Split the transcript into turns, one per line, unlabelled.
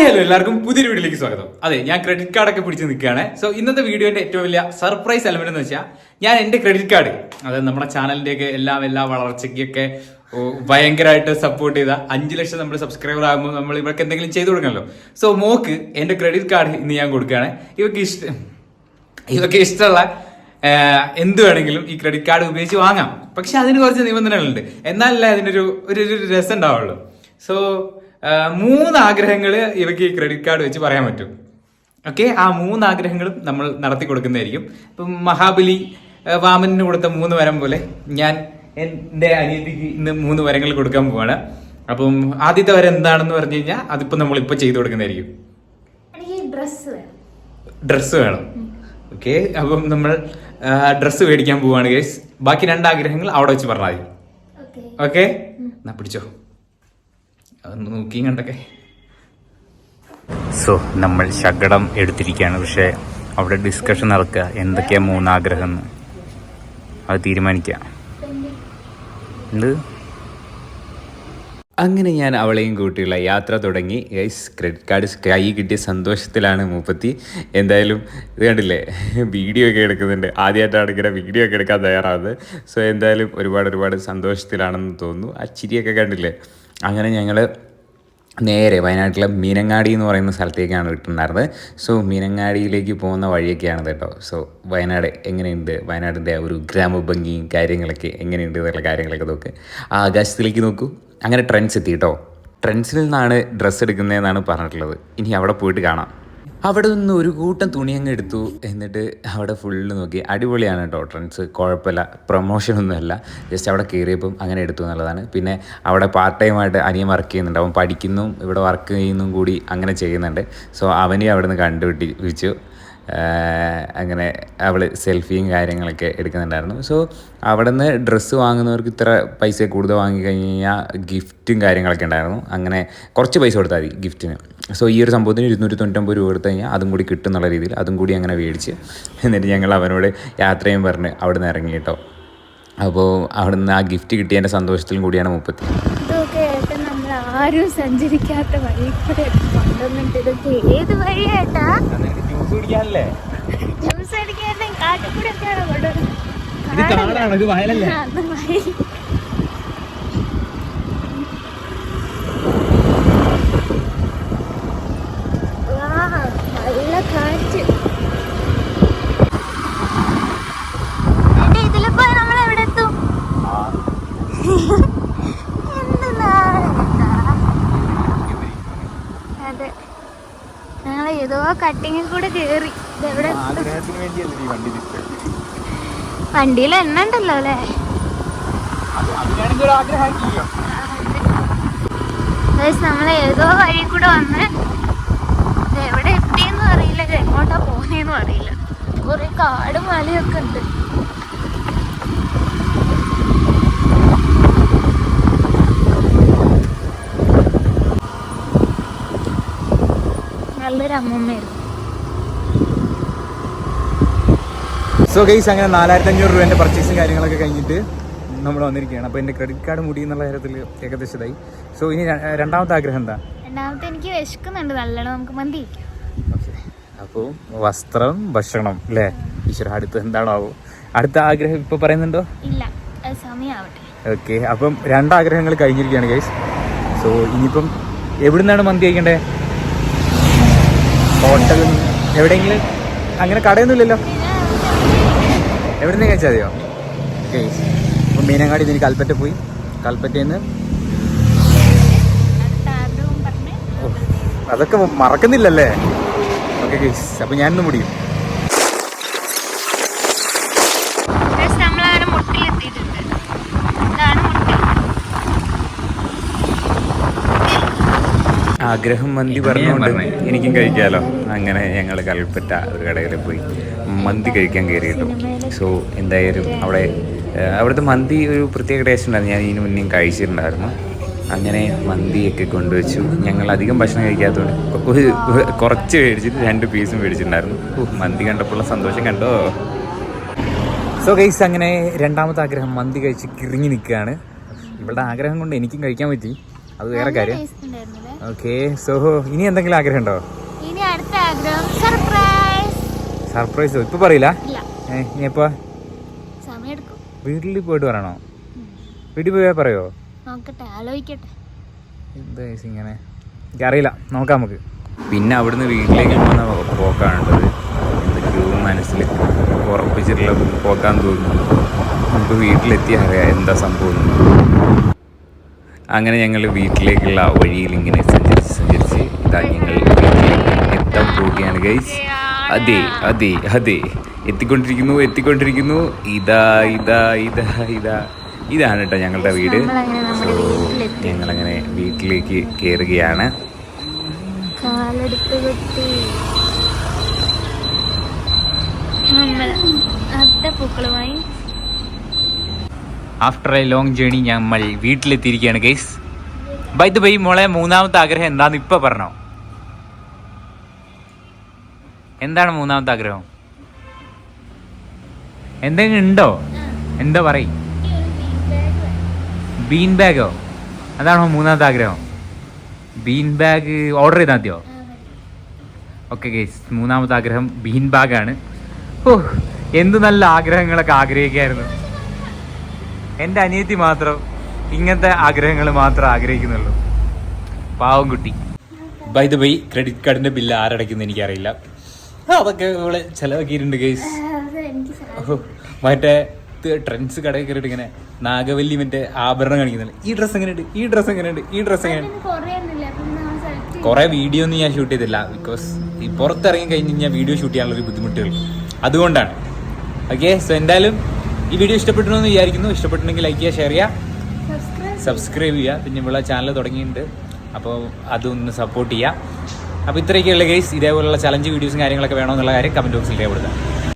Hello എല്ലാവർക്കും പുതിയൊരു വീഡിയോയിലേക്ക് സ്വാഗതം. അതെ ഞാൻ ക്രെഡിറ്റ് കാർഡൊക്കെ പിടിച്ച് നിൽക്കുകയാണ്. സോ ഇന്നത്തെ വീഡിയോന്റെ ഏറ്റവും വലിയ സർപ്രൈസ് എലമെന്റ് എന്ന് വെച്ചാൽ ഞാൻ എന്റെ ക്രെഡിറ്റ് കാർഡ് അതായത് നമ്മുടെ ചാനലിന്റെ ഒക്കെ എല്ലാം എല്ലാ വളർച്ചയ്ക്കൊക്കെ ഭയങ്കരമായിട്ട് സപ്പോർട്ട് ചെയ്ത അഞ്ച് ലക്ഷം നമ്മൾ സബ്സ്ക്രൈബർ ആകുമ്പോൾ നമ്മൾ ഇവർക്ക് എന്തെങ്കിലും ചെയ്തു കൊടുക്കണമല്ലോ. സോ മോക്ക് എന്റെ ക്രെഡിറ്റ് കാർഡ് ഇന്ന് ഞാൻ കൊടുക്കുകയാണ്. ഇവർക്ക് ഇഷ്ടം ഇതൊക്കെ ഇഷ്ടമുള്ള എന്ത് വേണമെങ്കിലും ഈ ക്രെഡിറ്റ് കാർഡ് ഉപയോഗിച്ച് വാങ്ങാം. പക്ഷെ അതിന് കുറച്ച് നിബന്ധനകളുണ്ട്. എന്നാലല്ലേ അതിനൊരു ഒരു രസം ഉണ്ടാവുള്ളൂ. സോ മൂന്ന് ആഗ്രഹങ്ങൾ ഇവയ്ക്ക് ഈ ക്രെഡിറ്റ് കാർഡ് വെച്ച് പറയാൻ പറ്റും. ഓക്കെ ആ മൂന്ന് ആഗ്രഹങ്ങളും നമ്മൾ നടത്തി കൊടുക്കുന്നതായിരിക്കും. ഇപ്പം മഹാബലി വാമനന് കൊടുത്ത മൂന്ന് വരം പോലെ ഞാൻ എന്റെ അനിയത്തിക്ക് ഇന്ന് മൂന്ന് വരങ്ങൾ കൊടുക്കാൻ പോവാണ്. അപ്പം ആദ്യത്തെ വരം എന്താണെന്ന് പറഞ്ഞു കഴിഞ്ഞാൽ അതിപ്പോൾ നമ്മളിപ്പോൾ ചെയ്തു കൊടുക്കുന്നതായിരിക്കും.
ഡ്രസ്സ് വേണം.
ഓക്കെ അപ്പം നമ്മൾ ഡ്രസ്സ് മേടിക്കാൻ പോവാണ് ഗേസ് ബാക്കി രണ്ട് ആഗ്രഹങ്ങൾ അവിടെ വെച്ച് പറഞ്ഞാൽ മതി.
ഓക്കെ
എന്നാ പിടിച്ചോ. അതൊന്ന് നോക്കിയും കണ്ടൊക്കെ. സോ നമ്മൾ ശകടം എടുത്തിരിക്കുകയാണ്. പക്ഷേ അവിടെ ഡിസ്കഷൻ നടക്കുക. എന്തൊക്കെയാ മൂന്നാഗ്രഹം എന്ന്. അത് തീരുമാനിക്കാം എന്ത്? അങ്ങനെ ഞാൻ അവളെയും കൂട്ടിയുള്ള യാത്ര തുടങ്ങി. ഗൈസ് ക്രെഡിറ്റ് കാർഡ് കൈ കിട്ടിയ സന്തോഷത്തിലാണ് മൂപ്പത്തി. എന്തായാലും ഇത് കണ്ടില്ലേ? വീഡിയോ ഒക്കെ എടുക്കുന്നുണ്ട്. ആദ്യമായിട്ടാണ് ഇങ്ങനെ വീഡിയോ ഒക്കെ എടുക്കാൻ തയ്യാറാവുന്നത്. സോ എന്തായാലും ഒരുപാട് ഒരുപാട് സന്തോഷത്തിലാണെന്ന് തോന്നുന്നു. ആ ചിരിയൊക്കെ കണ്ടില്ലേ? അങ്ങനെ ഞങ്ങൾ നേരെ വയനാട്ടിലെ മീനങ്ങാടി എന്ന് പറയുന്ന സ്ഥലത്തേക്കാണ് വിട്ടിട്ടുണ്ടായിരുന്നത് സോ മീനങ്ങാടിയിലേക്ക് പോകുന്ന വഴിയൊക്കെയാണ് കേട്ടോ. സോ വയനാട് എങ്ങനെയുണ്ട്? വയനാടിന്റെ ഒരു ഗ്രാമഭംഗിയും കാര്യങ്ങളൊക്കെ എങ്ങനെയുണ്ട് എന്നുള്ള കാര്യങ്ങളൊക്കെ നോക്ക്. ആ ആകാശത്തിലേക്ക് നോക്കൂ. അങ്ങനെ ട്രെൻഡ്സ് എത്തി കേട്ടോ. ട്രെൻഡ്സിൽ നിന്നാണ് ഡ്രസ്സ് എടുക്കുന്നതെന്നാണ് പറഞ്ഞിട്ടുള്ളത്. ഇനി അവിടെ പോയിട്ട് കാണാം. അവിടെ നിന്ന് ഒരു കൂട്ടം തുണി അങ്ങ് എടുത്തു. എന്നിട്ട് അവിടെ ഫുള്ള് നോക്കി. അടിപൊളിയാണ് കേട്ടോ ട്രെൻഡ്സ് കുഴപ്പമില്ല. പ്രൊമോഷനൊന്നുമല്ല ജസ്റ്റ് അവിടെ കയറിയപ്പം അങ്ങനെ എടുത്തു എന്നുള്ളതാണ്. പിന്നെ അവിടെ പാർട്ട് ടൈമായിട്ട് അനിയൻ വർക്ക് ചെയ്യുന്നുണ്ട്. അവൻ പഠിക്കുന്നു ഇവിടെ വർക്ക് ചെയ്യുന്നതും കൂടി അങ്ങനെ ചെയ്യുന്നുണ്ട്. സോ അവനെയും അവിടെ നിന്ന് കണ്ടുപിടിച്ചു. ആഹ് അങ്ങനെ അവൾ സെൽഫിയും കാര്യങ്ങളൊക്കെ എടുക്കുന്നുണ്ടായിരുന്നു. സോ അവിടെ നിന്ന് ഡ്രസ്സ് വാങ്ങുന്നവർക്ക് ഇത്ര പൈസ കൂടുതൽ വാങ്ങിക്കഴിഞ്ഞ് കഴിഞ്ഞാൽ ഗിഫ്റ്റും കാര്യങ്ങളൊക്കെ ഉണ്ടായിരുന്നു. അങ്ങനെ കുറച്ച് പൈസ കൊടുത്താൽ മതി ഗിഫ്റ്റിന് സോ ഈ ഒരു സംഭവത്തിന് ഇരുന്നൂറ്റി തൊണ്ണൂറ്റൊമ്പത് രൂപ കൊടുത്തു കഴിഞ്ഞാൽ അതും കൂടി കിട്ടും എന്നുള്ള രീതിയിൽ അതും കൂടി അങ്ങനെ മേടിച്ച് എന്നിട്ട് ഞങ്ങൾ അവനോട് യാത്രയും പറഞ്ഞ് അവിടെ നിന്ന് ഇറങ്ങി കേട്ടോ. അപ്പോൾ അവിടെ നിന്ന് ആ ഗിഫ്റ്റ് കിട്ടിയതിന്റെ സന്തോഷത്തിലും കൂടിയാണ് മുപ്പത്തി.
ആരും സഞ്ചരിക്കാത്ത വഴി കൂടെ കൊണ്ടുവന്നിട്ട് ഇതൊക്കെ ഏത് വഴിയേട്ടാ
ജ്യൂസ് കുടിക്കാനല്ലേ
ജ്യൂസ് ഒക്കെയാണോ കൊണ്ടുവരുന്നത്
ഇത് കാടാണ് ഇത് വയലല്ലേ
ആ, അത് വഴി വാ, നല്ല കാറ്റ് ഏട്ടാ, ഇതിൽ പോയി നമ്മൾ എവിടെ എത്തും എന്ത് നാളേട്ടാ. അതെ ഞങ്ങൾ ഏതോ കട്ടിങ്ങിൽ കൂടെ കേറി. വണ്ടിയിൽ എണ്ണ ഉണ്ടല്ലോ അല്ലേ? നമ്മൾ ഏതോ വഴി കൂടെ വന്ന് എവിടെ എത്തിയെന്നും അറിയില്ല. എങ്ങോട്ടാ പോന്നേന്നും അറിയില്ല. കുറെ കാട് മലയൊക്കെ ഉണ്ട്. നല്ലൊരു അമ്മമ്മയായിരുന്നു.
സോ ഗൈസ് അങ്ങനെ നാലായിരത്തി അഞ്ഞൂറ് രൂപേന്റെ പർച്ചേസും കാര്യങ്ങളൊക്കെ കഴിഞ്ഞിട്ട് നമ്മൾ വന്നിരിക്കുകയാണ്. അപ്പോൾ എന്റെ ക്രെഡിറ്റ് കാർഡ് മുടി എന്നുള്ള കാര്യത്തിൽ ഏകദേശമായി സോ ഇനി രണ്ടാമത്തെ ആഗ്രഹം എന്താ?
രണ്ടാമത്തെ എനിക്ക് വിശക്കുന്നുണ്ട്. നല്ലോണം നമുക്ക് മന്തി
ഓക്കെ. അപ്പോൾ വസ്ത്രം ഭക്ഷണം അല്ലേ ഈശ്വര അടുത്ത് എന്താണോ ആവും അടുത്ത ആഗ്രഹം ഇപ്പോൾ പറയുന്നുണ്ടോ?
ഇല്ല. സമയമാവട്ടെ
ഓക്കെ. അപ്പം രണ്ടാഗ്രഹങ്ങൾ കഴിഞ്ഞിരിക്കുകയാണ് ഗൈസ് സോ ഇനിയിപ്പം എവിടെ നിന്നാണ് മന്തി കഴിക്കണ്ടേ? ഹോട്ടൽ എവിടെയെങ്കിലും? അങ്ങനെ കടയൊന്നുമില്ലല്ലോ. എവിടെ നിന്ന് കഴിച്ചാൽ മതിയോ ഓക്കെ അപ്പം മീനങ്ങാടി നിന്ന് കൽപ്പറ്റ പോയി. കൽപ്പറ്റയിൽ നിന്ന് അതൊക്കെ മറക്കുന്നില്ലല്ലേ? ഓക്കെ ഗൈസ് അപ്പം ഞാനൊന്നും മുടിയും ആഗ്രഹം മന്തി പറഞ്ഞുകൊണ്ട് എനിക്കും കഴിക്കാമല്ലോ അങ്ങനെ ഞങ്ങൾ കൽപ്പറ്റ ഒരു കടയിൽ പോയി മന്തി കഴിക്കാൻ കയറി കേട്ടോ സോ എന്തായാലും അവിടെ അവിടുത്തെ മന്തി ഒരു പ്രത്യേക ടേസ്റ്റ് ഉണ്ടായിരുന്നു. ഞാൻ ഇതിന് മുന്നേ കഴിച്ചിട്ടുണ്ടായിരുന്നു. അങ്ങനെ മന്തിയൊക്കെ കൊണ്ടുവച്ചു. ഞങ്ങൾ അധികം ഭക്ഷണം കഴിക്കാത്തതുകൊണ്ട് ഒരു കുറച്ച് മേടിച്ചിട്ട് രണ്ട് പീസും മേടിച്ചിട്ടുണ്ടായിരുന്നു. ഓ, മന്തി കണ്ടപ്പോഴുള്ള സന്തോഷം കണ്ടോ? സോ ഗൈസ് അങ്ങനെ രണ്ടാമത്തെ ആഗ്രഹം മന്തി കഴിച്ച് കിറിങ്ങി നിൽക്കുകയാണ്. ഇവളുടെ ആഗ്രഹം കൊണ്ട് എനിക്കും കഴിക്കാൻ പറ്റി. അത് വേറെ കാര്യം. ഓക്കെ സോ ഇനി എന്തെങ്കിലും ആഗ്രഹം ഉണ്ടോ
ഇനി അടുത്ത ആഗ്രഹം സർപ്രൈസ്
സർപ്രൈസോ ഇപ്പൊ പറയില്ല? ഇനി എപ്പോ? വീട്ടിൽ പോയിട്ട് പറയണോ വീട്ടിൽ പോയാ പറയോ?
നോക്കട്ടെ ആലോചിക്കട്ടെ.
എന്താ ഇങ്ങനെ? എനിക്കറിയില്ല നോക്കാം നമുക്ക്. പിന്നെ അവിടുന്ന് വീട്ടിലേക്ക് പോകുന്ന പോക്കാണുള്ളത്. എന്തൊക്കെയോ മനസ്സിൽ ഉറപ്പിച്ചിട്ടുള്ള പോക്കാൻ തോന്നുന്നു. നമുക്ക് വീട്ടിലെത്തി അറിയാം എന്താ സംഭവം. അങ്ങനെ ഞങ്ങൾ വീട്ടിലേക്കുള്ള വഴിയിൽ ഇങ്ങനെ സഞ്ചരിച്ച് സഞ്ചരിച്ച് ഇതാ ഞങ്ങൾ വീട്ടിലേക്ക് എത്താൻ പോവുകയാണ് ഗൈസ് അതെ അതെ അതെ. എത്തിക്കൊണ്ടിരിക്കുന്നു എത്തിക്കൊണ്ടിരിക്കുന്നു. ഇതാ ഇതാ ഇതാ ഇതാ. ഇതാണ് കേട്ടോ ഞങ്ങളുടെ വീട്.
സോ.
ഞങ്ങളങ്ങനെ വീട്ടിലേക്ക് കയറുകയാണ്
കാലെടുത്ത് പൂക്കളുമായി നമ്മൾ അത്തപ്പൂക്കളുമായി
ആഫ്റ്റർ എ ലോങ് ജേണി ഞങ്ങൾ വീട്ടിലെത്തിയിരിക്കുകയാണ് ഗൈസ് ബൈ ദ ബൈ മോളെ മൂന്നാമത്തെ ആഗ്രഹം എന്താന്ന് ഇപ്പൊ പറഞ്ഞോ? എന്താണ് മൂന്നാമത്തെ ആഗ്രഹം? എന്തെങ്കിലും ഉണ്ടോ? എന്താ പറയ? ബീൻ ബാഗോ അതാണോ മൂന്നാമത്തെ ആഗ്രഹം? ബീൻ ബാഗ് ഓർഡർ ചെയ്താൽ മതിയോ? ഓക്കെ ഗൈസ് മൂന്നാമത്തെ ആഗ്രഹം ബീൻ ബാഗാണ് ഓ എന്ത് നല്ല ആഗ്രഹങ്ങളൊക്കെ ആഗ്രഹിക്കായിരുന്നു എന്റെ അനിയത്തി മാത്രം ഇങ്ങനത്തെ ആഗ്രഹങ്ങൾ മാത്രം ആഗ്രഹിക്കുന്നുള്ളൂ. പാവം കുട്ടി. ബൈ ദ ബൈ ക്രെഡിറ്റ് കാർഡിന്റെ ബില്ല് ആരടയ്ക്കുന്നു എനിക്കറിയില്ല. അതൊക്കെ ഇവിടെ ചിലവാക്കിയിട്ടുണ്ട് ഗൈസ് മറ്റേ ട്രെൻഡ്സ് കടയിൽ കയറിയിട്ട് ഇങ്ങനെ നാഗവല്ലി മറ്റേ ആഭരണം കാണിക്കുന്നില്ല? ഈ ഡ്രസ്സ് എങ്ങനെയുണ്ട്? ഈ ഡ്രസ്സ് എങ്ങനെയുണ്ട്? ഈ ഡ്രസ്സ് എങ്ങനെയുണ്ട്? കുറെ വീഡിയോ ഒന്നും ഞാൻ ഷൂട്ട് ചെയ്തില്ല ബിക്കോസ് ഈ പുറത്തിറങ്ങി കഴിഞ്ഞ് കഴിഞ്ഞാൽ വീഡിയോ ഷൂട്ട് ചെയ്യാനുള്ള ഒരു ബുദ്ധിമുട്ടുകൾ. അതുകൊണ്ടാണ്. ഓക്കെ സോ എന്തായാലും ഈ വീഡിയോ ഇഷ്ടപ്പെട്ടു എന്ന് വിചാരിക്കുന്നു. ഇഷ്ടപ്പെട്ടിട്ടുണ്ടെങ്കിൽ ലൈക്ക് ചെയ്യുക ഷെയർ ചെയ്യുക. സബ്സ്ക്രൈബ് ചെയ്യുക. പിന്നെ ഇവിടെ ചാനൽ തുടങ്ങിയിട്ടുണ്ട്. അപ്പോൾ അതൊന്ന് സപ്പോർട്ട് ചെയ്യുക. അപ്പോൾ ഇത്രയൊക്കെയുള്ള ഗൈസ് ഇതേപോലുള്ള ചലഞ്ച് വീഡിയോസും കാര്യങ്ങളൊക്കെ വേണമെന്നുള്ള കാര്യം കമന്റ് ബോക്സിൽ രേഖപ്പെടുത്താം